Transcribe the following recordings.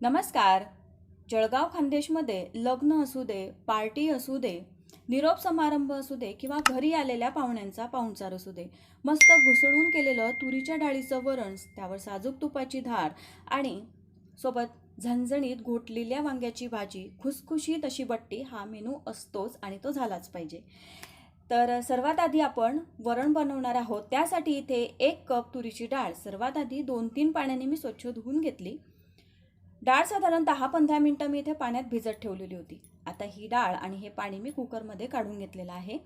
नमस्कार. जळगाव खानदेशमध्ये लग्न असू दे पार्टी असू दे निरोप समारंभ असू दे किंवा घरी आलेल्या पाहुण्यांचा पाहुणचार असू दे मस्त घुसळून केलेलं तुरीच्या डाळीचं वरण त्यावर साजूक तुपाची धार आणि सोबत झणझणीत घोटलेल्या वांग्याची भाजी खुसखुशीत अशी बट्टी हा मेनू असतोच आणि तो झालाच पाहिजे. तर सर्वात आधी आपण वरण बनवणार आहोत. त्यासाठी इथे एक कप तुरीची डाळ. सर्वात आधी दोन तीन पाण्याने मी स्वच्छ धुवून घेतली. डाळ साधारण दहा पंधरा मिनटं मी इथे पाण्यात भिजत ठेवलेली होती. आता ही डाळ आणि हे पाणी मी कुकरमध्ये काढून घेतलेलं आहे.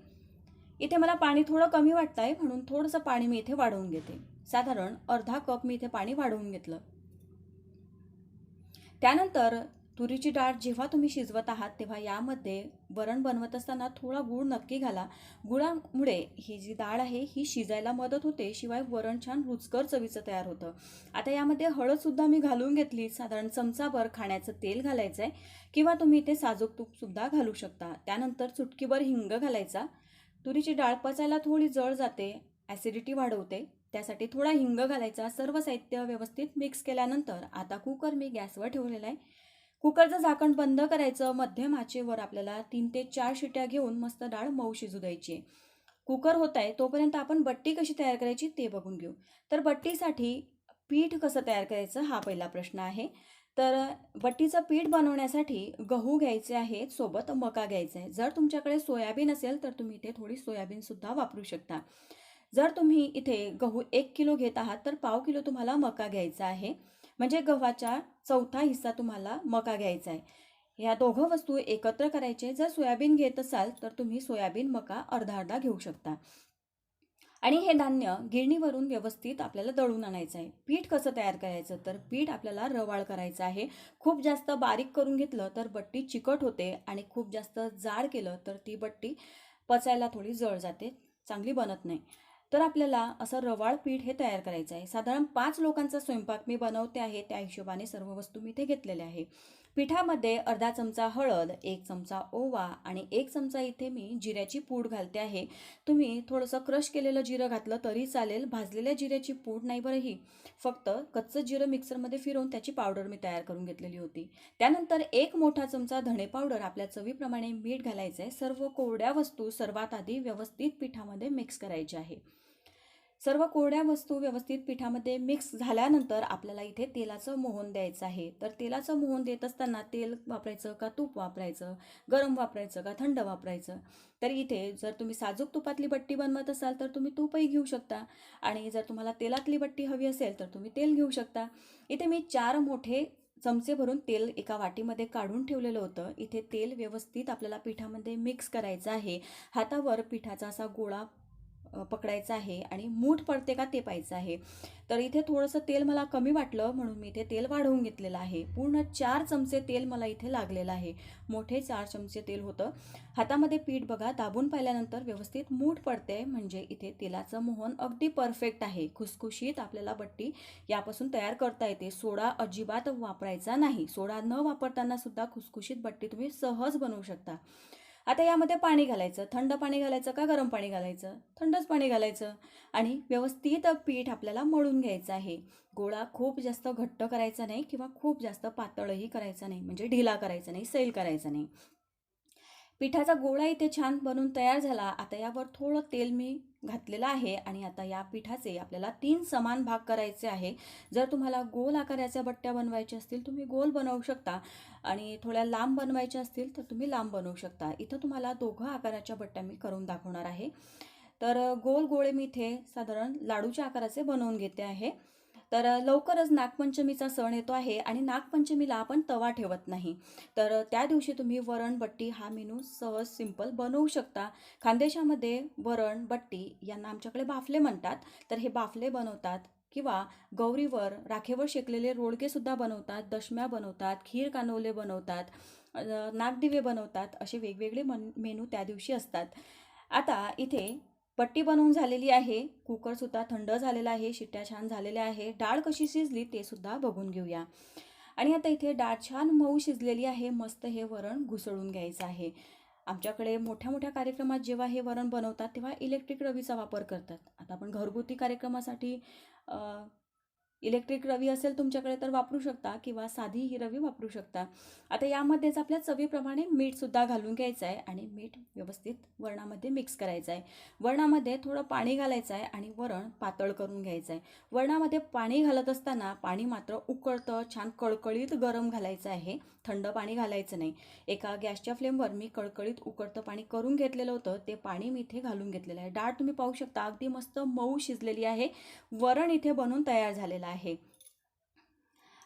इथे मला पाणी थोडं कमी वाटतं आहे म्हणून थोडंसं पाणी मी इथे वाढवून घेते. साधारण अर्धा कप मी इथे पाणी वाढवून घेतलं. त्यानंतर तुरीची डाळ जेव्हा तुम्ही शिजवत आहात तेव्हा यामध्ये वरण बनवत असताना थोडा गूळ नक्की घाला. गुळामुळे ही जी डाळ आहे ही शिजायला मदत होते शिवाय वरण छान रुचकर चवीचं तयार होतं. आता यामध्ये हळदसुद्धा मी घालून घेतली. साधारण चमचाभर खाण्याचं तेल घालायचं आहे किंवा तुम्ही इथे साजूक तूपसुद्धा घालू शकता. त्यानंतर चुटकीभर हिंग घालायचा. तुरीची डाळ पचायला थोडी जळ जाते ॲसिडिटी वाढवते. त्यासाठी थोडा हिंग घालायचा. सर्व साहित्य व्यवस्थित मिक्स केल्यानंतर आता कुकर मी गॅसवर ठेवलेला आहे. कुकरचं झाकण बंद करायचं मध्यम आचेवर आपल्याला तीन ते चार शिट्या घेऊन मस्त डाळ मऊ शिजू द्यायची. आहे कुकर होत आहे तोपर्यंत आपण बट्टी कशी तयार करायची ते बघून घेऊ. तर बट्टीसाठी पीठ कसं तयार करायचं हा पहिला प्रश्न आहे. तर बट्टीचं पीठ बनवण्यासाठी गहू घ्यायचे आहेत सोबत मका घ्यायचा आहे. जर तुमच्याकडे सोयाबीन असेल तर तुम्ही इथे थोडी सोयाबीनसुद्धा वापरू शकता. जर तुम्ही इथे गहू एक किलो घेत आहात तर पाव किलो तुम्हाला मका घ्यायचा आहे. म्हणजे गव्हाच्या चौथा हिस्सा तुम्हाला मका घ्यायचा आहे. ह्या दोघं वस्तू एकत्र करायचे. जर सोयाबीन घेत असाल तर तुम्ही सोयाबीन मका अर्धा अर्धा घेऊ शकता. आणि हे धान्य गिरणीवरून व्यवस्थित आपल्याला दळून आणायचं आहे. पीठ कसं तयार करायचं? तर पीठ आपल्याला रवाळ करायचं आहे. खूप जास्त बारीक करून घेतलं तर बट्टी चिकट होते आणि खूप जास्त जाड केलं तर ती बट्टी पचायला थोडी जळ जाते. चांगली बनत नाही. तर आपल्याला असं रवाळ पीठ हे तयार करायचं आहे. साधारण पाच लोकांचा स्वयंपाक मी बनवते आहे त्या हिशोबाने सर्व वस्तू मी इथे घेतलेल्या आहे. पिठामध्ये अर्धा चमचा हळद एक चमचा ओवा आणि एक चमचा इथे मी जिऱ्याची पूड घालते आहे. तुम्ही थोडंसं क्रश केलेलं जिरं घातलं तरी चालेल. भाजलेल्या जिऱ्याची पूड नाही बरं ही फक्त कच्चं जिरं मिक्सरमध्ये फिरवून त्याची पावडर मी तयार करून घेतलेली होती. त्यानंतर एक मोठा चमचा धणे पावडर आपल्या चवीप्रमाणे मीठ घालायचं आहे सर्व कोरड्या वस्तू सर्वात आधी व्यवस्थित पिठामध्ये मिक्स करायचे आहे. सर्व कोरड्या वस्तू व्यवस्थित पिठामध्ये मिक्स झाल्यानंतर आपल्याला इथे तेलाचं मोहन द्यायचं आहे. तर तेलाचं मोहन देत असताना तेल वापरायचं का तूप वापरायचं? गरम वापरायचं का थंड वापरायचं? तर इथे जर तुम्ही साजूक तुपातली बट्टी बनवत असाल तर तुम्ही तूपही घेऊ शकता. आणि जर तुम्हाला तेलातली बट्टी हवी असेल तर तुम्ही तेल घेऊ शकता. इथे मी चार मोठे चमचे भरून तेल एका वाटीमध्ये काढून ठेवलेलं होतं. इथे तेल व्यवस्थित आपल्याला पिठामध्ये मिक्स करायचं आहे. हातावर पिठाचा असा गोळा पकडायचं आहे आणि मूठ पडते का ते पाहायचं आहे. तर इथे थोडंसं तेल मला कमी वाटलं म्हणून मी इथे तेल वाढवून घेतलेलं आहे. पूर्ण चार चमचे तेल मला इथे लागलेलं आहे. मोठे चार चमचे तेल होतं. हातामध्ये पीठ बघा दाबून पाहिल्यानंतर व्यवस्थित मूठ पडते म्हणजे इथे तेलाचं मोहन अगदी परफेक्ट आहे. खुसखुशीत आपल्याला बट्टी यापासून तयार करता येते. सोडा अजिबात वापरायचा नाही. सोडा न वापरताना सुद्धा खुसखुशीत बट्टी तुम्ही सहज बनवू शकता. आता यामध्ये पाणी घालायचं. थंड पाणी घालायचं का गरम पाणी घालायचं? थंडच पाणी घालायचं. आणि व्यवस्थित पीठ आपल्याला मळून घ्यायचं आहे. गोळा खूप जास्त घट्ट करायचा नाही किंवा खूप जास्त पातळही करायचा नाही. म्हणजे ढिला करायचा नाही सैल करायचा नाही. पिठाचा गोळा इथे छान बनून तयार झाला. आता यावर थोडं तेल मी घातलेलं आहे आणि आता या पिठाचे आपल्याला तीन समान भाग करायचे आहे. जर तुम्हाला गोल आकाराच्या बट्ट्या बनवायच्या असतील तुम्ही गोल बनवू शकता. आणि थोड्या लांब बनवायच्या असतील तर तुम्ही लांब बनवू शकता. इथं तुम्हाला दोघं आकाराच्या बट्ट्या मी करून दाखवणार आहे. तर गोल गोळे मी इथे साधारण लाडूच्या आकाराचे बनवून घेते आहे. तर लवकरच नागपंचमीचा सण येतो आहे आणि नागपंचमीला आपण तवा ठेवत नाही. तर त्या दिवशी तुम्ही वरणबट्टी हा मेनू सहज सिंपल बनवू शकता. खानदेशामध्ये वरण बट्टी यांना आमच्याकडे बाफले म्हणतात. तर हे बाफले बनवतात किंवा गौरीवर राखेवर शेकलेले रोडगेसुद्धा बनवतात दशम्या बनवतात खीर कानवले बनवतात नागदिवे बनवतात असे वेगवेगळे मन मेनू त्या दिवशी असतात. आता इथे पट्टी बनवून झालेली आहे. कुकरसुद्धा थंड झालेला आहे. शिट्ट्या छान झालेल्या आहे. डाळ कशी शिजली ते सुद्धा बघून घेऊया. आणि आता इथे डाळ छान मऊ शिजलेली आहे. मस्त हे वरण घुसळून घ्यायचं आहे. आमच्याकडे मोठ्या मोठ्या कार्यक्रमात जेव्हा हे वरण बनवतात तेव्हा इलेक्ट्रिक रवीचा वापर करतात. आता आपण घरगुती कार्यक्रमासाठी इलेक्ट्रिक रवी असेल तुमच्याकडे तर वापरू शकता किंवा साधी ही रवी वापरू शकता. आता यामध्येच आपल्या चवीप्रमाणे मीठसुद्धा घालून घ्यायचं आहे आणि मीठ व्यवस्थित वरणामध्ये मिक्स करायचं आहे वरणामध्ये थोडं पाणी घालायचं आहे आणि वरण पातळ करून घ्यायचं आहे वरणामध्ये पाणी घालत असताना पाणी मात्र उकळतं छान कळकळीत गरम घालायचं आहे. थंड पाणी घालायचं नाही. एका गॅसच्या फ्लेमवर मी कळकळीत उकळतं पाणी करून घेतलेलं होतं. ते पाणी मी इथे घालून घेतलेलं आहे. डाळ तुम्ही पाहू शकता. अगदी मस्त मऊ शिजलेली आहे. वरण इथे बनून तयार झालेलं आहे.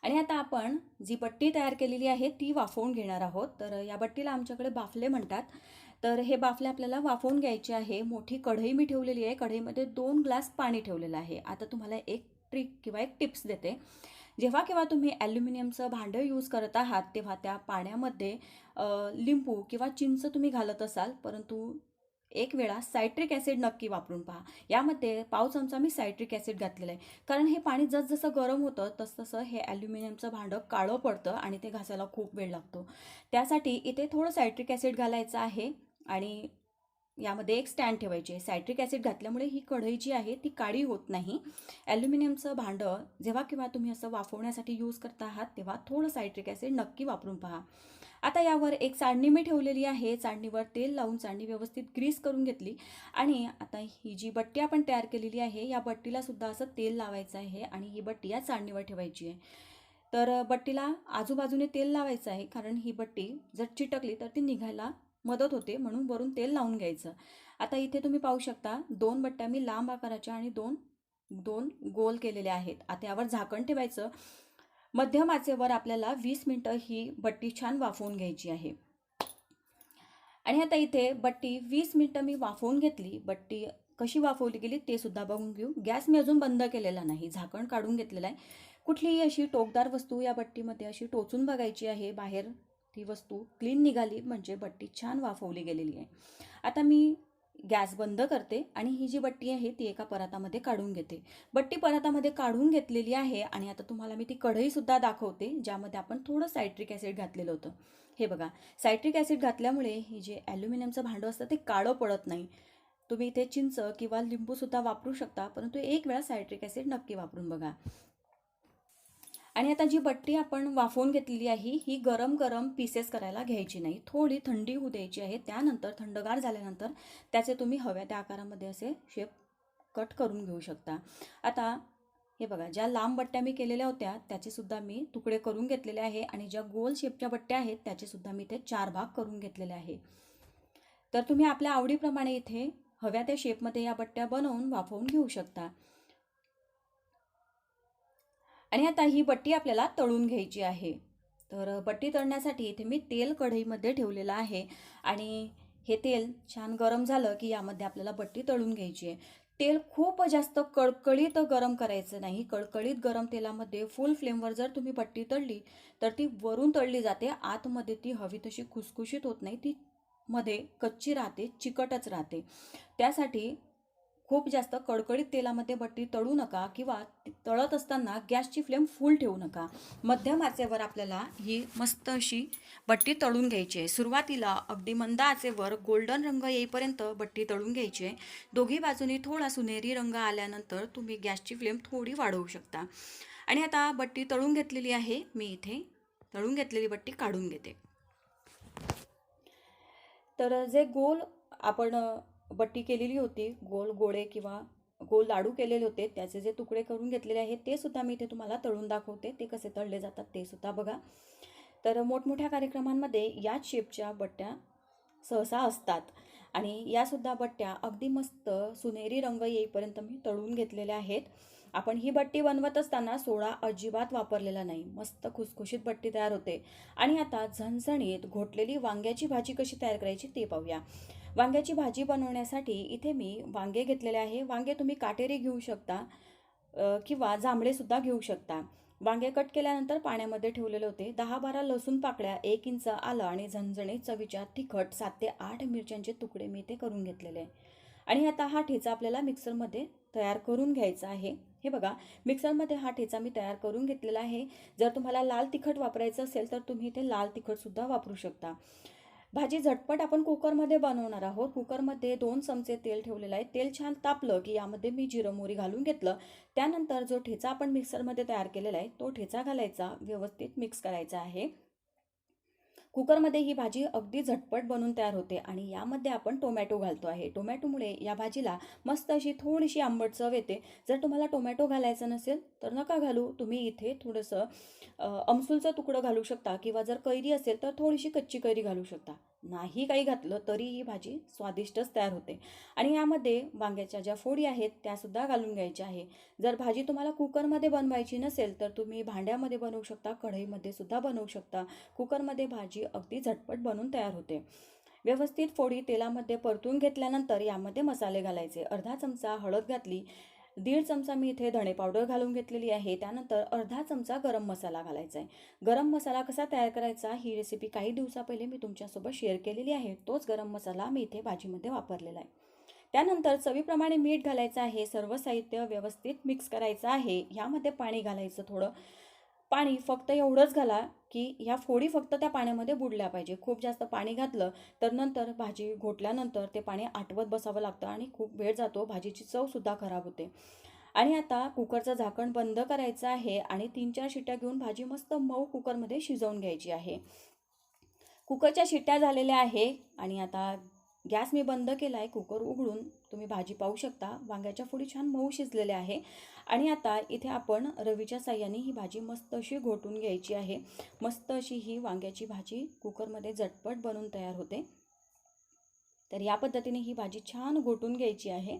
आणि आता आपण जी बट्टी तयार केलेली आहे ती वाफवून घेणार आहोत. तर या बट्टीला आमच्याकडे बाफले म्हणतात. तर हे बाफले आपल्याला वाफवून घ्यायचे आहे. मोठी कढई मी ठेवलेली आहे. कढईमध्ये दोन ग्लास पाणी ठेवलेलं आहे. आता तुम्हाला एक ट्रिक किंवा एक टिप्स देते. जेव्हा केव्हा तुम्ही ॲल्युमिनियमचं भांडं यूज करत आहात तेव्हा त्या पाण्यामध्ये लिंबू किंवा चिंच तुम्ही घालत असाल परंतु एक वेळा सायट्रिक ॲसिड नक्की वापरून पहा. यामध्ये पाव चमचा मी सायट्रिक ॲसिड घातलेलं आहे. कारण हे पाणी जसजसं गरम होतं तसतसं हे ॲल्युमिनियमचं भांडं काळं पडतं आणि ते घासायला खूप वेळ लागतो. त्यासाठी इथे थोडं सायट्रिक ॲसिड घालायचं आहे आणि यामध्ये एक स्टँड ठेवायची आहे. सायट्रिक ॲसिड घातल्यामुळे ही कढई जी आहे ती काळी होत नाही. ॲल्युमिनियमचं भांडं जेव्हा किंवा तुम्ही असं वाफवण्यासाठी यूज करता आहात तेव्हा थोडं सायट्रिक ॲसिड नक्की वापरून पहा. आता यावर एक चाळणी मी ठेवलेली आहे. चाळणीवर तेल लावून चाळणी व्यवस्थित ग्रीस करून घेतली. आणि आता ही जी बट्टी आपण तयार केलेली आहे या बट्टीला सुद्धा असं तेल लावायचं आहे आणि ही बट्टी या चाळणीवर ठेवायची आहे. तर बट्टीला आजूबाजूने तेल लावायचं आहे कारण ही बट्टी जर चिटकली तर ती निघायला मदत होते म्हणून वरून तेल लावून घ्यायचं. आता इथे तुम्ही पाहू शकता दोन बट्ट्या मी लांब आकाराच्या आणि दोन दोन गोल केलेल्या आहेत. आता यावर झाकण ठेवायचं. मध्यम आचेवर आपल्याला वीस मिनटं ही बट्टी छान वाफवून घ्यायची आहे. आणि आता इथे बट्टी वीस मिनटं मी वाफवून घेतली. बट्टी कशी वाफवली गेली ते सुद्धा बघून घेऊ. गॅस मी अजून बंद केलेला नाही. झाकण काढून घेतलेलं आहे. कुठलीही अशी टोकदार वस्तू या बट्टीमध्ये अशी टोचून बघायची आहे. बाहेर ती वस्तू क्लीन निघाली म्हणजे बट्टी छान वाफवली गेलेली आहे. आता मी गॅस बंद करते आणि ही जी बट्टी आहे ती एका परातामध्ये काढून घेते. बट्टी परातामध्ये काढून घेतलेली आहे आणि आता तुम्हाला मी ती कढईसुद्धा दाखवते ज्यामध्ये आपण थोडं सायट्रिक ॲसिड घातलेलं होतं. हे बघा सायट्रिक ॲसिड घातल्यामुळे हे जे ॲल्युमिनियमचं भांडं असतं ते काळं पडत नाही. तुम्ही इथे चिंच किंवा लिंबूसुद्धा वापरू शकता परंतु एक वेळा सायट्रिक ॲसिड नक्की वापरून बघा. आणि आता जी बट्टी आपण वाफवून घेतलेली आहे ही गरम गरम पीसेस करायला घ्यायची नाही. थोडी थंडी होऊ द्यायची आहे. त्यानंतर थंडगार झाल्यानंतर त्याचे तुम्ही हव्या त्या आकारामध्ये असे शेप कट करून घेऊ शकता. आता हे बघा ज्या लांब बट्ट्या मी केलेल्या होत्या त्याचेसुद्धा मी तुकडे करून घेतलेले आहे आणि ज्या गोल शेपच्या बट्ट्या आहेत त्याचेसुद्धा मी ते चार भाग करून घेतलेले आहे. तर तुम्ही आपल्या आवडीप्रमाणे इथे हव्या त्या शेपमध्ये या बट्ट्या बनवून वाफवून घेऊ शकता. आणि आता ही बट्टी आपल्याला तळून घ्यायची आहे. तर बट्टी तळण्यासाठी इथे मी तेल कढईमध्ये ठेवलेलं आहे आणि हे तेल छान गरम झालं की यामध्ये आपल्याला बट्टी तळून घ्यायची आहे. तेल खूप जास्त कळकळीत गरम करायचं नाही. कळकळीत गरम तेलामध्ये फुल फ्लेमवर जर तुम्ही बट्टी तळली तर ती वरून तळली जाते. आतमध्ये ती हवी तशी खुसखुशीत होत नाही. ती मध्ये कच्ची राहते चिकटच राहते. त्यासाठी खूप जास्त कडकडीत तेलामध्ये बट्टी तळू नका किंवा तळत असताना गॅसची फ्लेम फुल ठेवू नका. मध्यम आचेवर आपल्याला ही मस्त अशी बट्टी तळून घ्यायची आहे. सुरुवातीला अगदी मंद आचेवर गोल्डन रंग येईपर्यंत बट्टी तळून घ्यायची आहे. दोघी बाजूनी थोडा सुनेरी रंग आल्यानंतर तुम्ही गॅसची फ्लेम थोडी वाढवू शकता. आणि आता बट्टी तळून घेतलेली आहे. मी इथे तळून घेतलेली बट्टी काढून घेते. तर जे गोल आपण बट्टी केलेली होती. गोल गोळे किंवा गोल लाडू केलेले होते. त्याचे जे तुकडे करून घेतलेले आहेत ते सुद्धा मी इथे तुम्हाला तळून दाखवते. ते कसे तळले जातात ते सुद्धा बघा. तर मोठमोठ्या कार्यक्रमांमध्ये याच शेपच्या बट्ट्या सहसा असतात. आणि यासुद्धा बट्ट्या अगदी मस्त सुनेरी रंग येईपर्यंत मी तळून घेतलेल्या आहेत. आपण ही बट्टी बनवत असताना सोडा अजिबात वापरलेला नाही. मस्त खुसखुशीत बट्टी तयार होते. आणि आता झणझणीत घोटलेली वांग्याची भाजी कशी तयार करायची ते पाहूया. वांग्याची भाजी बनवण्यासाठी इथे मी वांगे घेतलेले आहे. वांगे तुम्ही काटेरी घेऊ शकता किंवा जांभळेसुद्धा घेऊ शकता. वांगे कट केल्यानंतर पाण्यामध्ये ठेवलेले होते. दहा बारा लसूण पाकळ्या एक इंच आलं आणि झणझणे चवीच्या तिखट सात ते आठ मिरच्यांचे तुकडे मी ते करून घेतलेले आहे. आणि आता हा ठेचा आपल्याला मिक्सरमध्ये तयार करून घ्यायचा आहे. हे बघा मिक्सरमध्ये हा ठेचा मी तयार करून घेतलेला आहे. जर तुम्हाला लाल तिखट वापरायचं असेल तर तुम्ही इथे लाल तिखटसुद्धा वापरू शकता. भाजी झटपट आपण कुकरमध्ये बनवणार आहोत. कुकरमध्ये दोन चमचे तेल ठेवलेलं आहे. तेल छान तापलं की यामध्ये मी जिरं मोरी घालून घेतलं. त्यानंतर जो ठेचा आपण मिक्सरमध्ये तयार केलेला आहे तो ठेचा घालायचा. व्यवस्थित मिक्स करायचा आहे. कुकरमध्ये ही भाजी अगदी झटपट बनून तयार होते आणि यामध्ये आपण टोमॅटो घालतो आहे. टोमॅटोमुळे या भाजीला मस्त अशी थोडीशी आंबट चव येते. जर तुम्हाला टोमॅटो घालायचा नसेल तर नका घालू. तुम्ही इथे थोडंसं अ, अमसूलचं तुकडं घालू शकता किंवा जर कैरी असेल तर थोडीशी कच्ची कैरी घालू शकता. नाही काही घातलं तरी ही भाजी स्वादिष्टच तयार होते. आणि यामध्ये वांग्याच्या ज्या फोडी आहेत त्यासुद्धा घालून घ्यायच्या आहे. जर भाजी तुम्हाला कुकरमध्ये बनवायची नसेल तर तुम्ही भांड्यामध्ये बनवू शकता कढईमध्ये सुद्धा बनवू शकता. कुकरमध्ये भाजी अगदी झटपट बनून तयार होते. व्यवस्थित फोडी तेलामध्ये परतून घेतल्यानंतर यामध्ये मसाले घालायचे. अर्धा चमचा हळद घातली दीड चमचा मी इथे धणे पावडर घालून घेतलेली आहे. त्यानंतर अर्धा चमचा गरम मसाला घालायचा आहे. गरम मसाला कसा तयार करायचा ही रेसिपी काही दिवसा पहिले मी तुमच्यासोबत शेअर केलेली आहे. तोच गरम मसाला मी इथे भाजीमध्ये वापरलेला आहे. त्यानंतर चवीप्रमाणे मीठ घालायचं आहे. सर्व साहित्य व्यवस्थित मिक्स करायचं आहे. ह्यामध्ये पाणी घालायचं थोडं. पाणी फक्त एवढंच घाला की ह्या फोडी फक्त त्या पाण्यामध्ये बुडल्या पाहिजे. खूप जास्त पाणी घातलं तर नंतर भाजी घोटल्यानंतर ते पाणी आटवत बसावं लागतं आणि खूप वेळ जातो. भाजीची चवसुद्धा खराब होते. आणि आता कुकरचं झाकण बंद करायचं आहे आणि तीन चार शिट्ट्या घेऊन भाजी मस्त मऊ कुकरमध्ये शिजवून घ्यायची आहे. कुकरच्या शिट्ट्या झालेल्या आहे आणि आता गॅस मी बंद केला आहे कुकर उघडून तुम्ही भाजी पाहू शकता. वांग्याच्या फोडी छान मऊ शिजलेल्या आहे. आणि आता इथे आपण रवीच्या साह्याने ही भाजी मस्त अशी घोटून घ्यायची आहे. मस्त अशी ही वांग्याची भाजी कुकरमध्ये झटपट बनून तयार होते. तर या पद्धतीने ही भाजी छान घोटून घ्यायची आहे.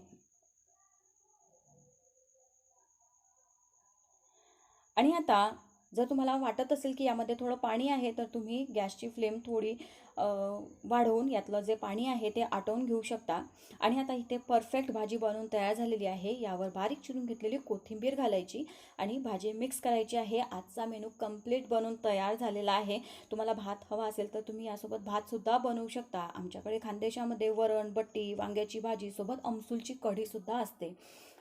आणि आता जर तुम्हाला वाटत असेल की यामध्ये थोडं पाणी आहे तर तुम्ही गॅसची फ्लेम थोडी वाढवून यातलं जे पाणी आहे ते आटवून घेऊ शकता. आणि आता इथे परफेक्ट भाजी बनवून तयार झालेली आहे. यावर बारीक चिरून घेतलेली कोथिंबीर घालायची आणि भाजी मिक्स करायची आहे. आजचा मेनू कंप्लीट बनवून तयार झालेला आहे. तुम्हाला भात हवा असेल तर तुम्ही यासोबत भातसुद्धा बनवू शकता. आमच्याकडे खानदेशामध्ये वरण बट्टी वांग्याची भाजी सोबत अमसूलची कढीसुद्धा असते.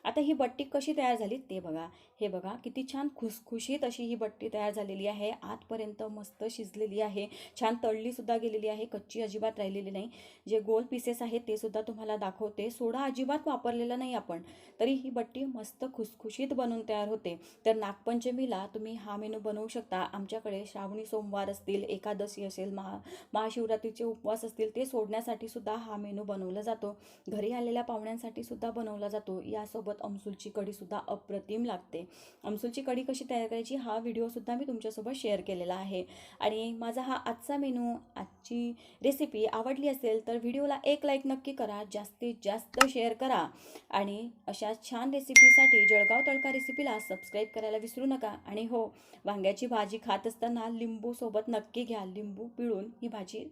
आता ही बट्टी कशी तयार झाली ते बघा. हे बघा किती छान खुसखुशीत अशी ही बट्टी तयार झालेली आहे. आतपर्यंत मस्त शिजलेली आहे. छान तळलीसुद्धा गेलेली आहे. कच्ची अजिबात राहिलेली नाही. जे गोल पीसेस आहेत ते सुद्धा तुम्हाला दाखवते. सोडा अजिबात वापरलेला नाही आपण. तरी ही बट्टी मस्त खुसखुशीत बनवून तयार होते. तर नागपंचमीला तुम्ही हा मेनू बनवू शकता. आमच्याकडे श्रावणी सोमवार असतील एकादशी असेल महा महाशिवरात्रीचे उपवास असतील ते सोडण्यासाठी सुद्धा हा मेनू बनवला जातो. घरी आलेल्या पाहुण्यांसाठी सुद्धा बनवला जातो. यासोबत अमसूलची कढीसुद्धा अप्रतिम लागते. अमसूलची कढी कशी तयार करायची हा व्हिडिओसुद्धा मी तुमच्यासोबत शेअर केलेला आहे. आणि माझा हा आजचा मेनू आजची रेसिपी आवडली असेल तर व्हिडिओला एक लाईक नक्की करा जास्तीत जास्त शेअर करा. आणि अशा छान रेसिपीसाठी जळगाव तडका रेसिपीला सबस्क्राईब करायला विसरू नका. आणि हो वांग्याची भाजी खात असताना लिंबू सोबत नक्की घ्या. लिंबू पिळून ही भाजी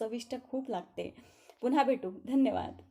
चविष्ट खूप लागते. पुन्हा भेटू. धन्यवाद.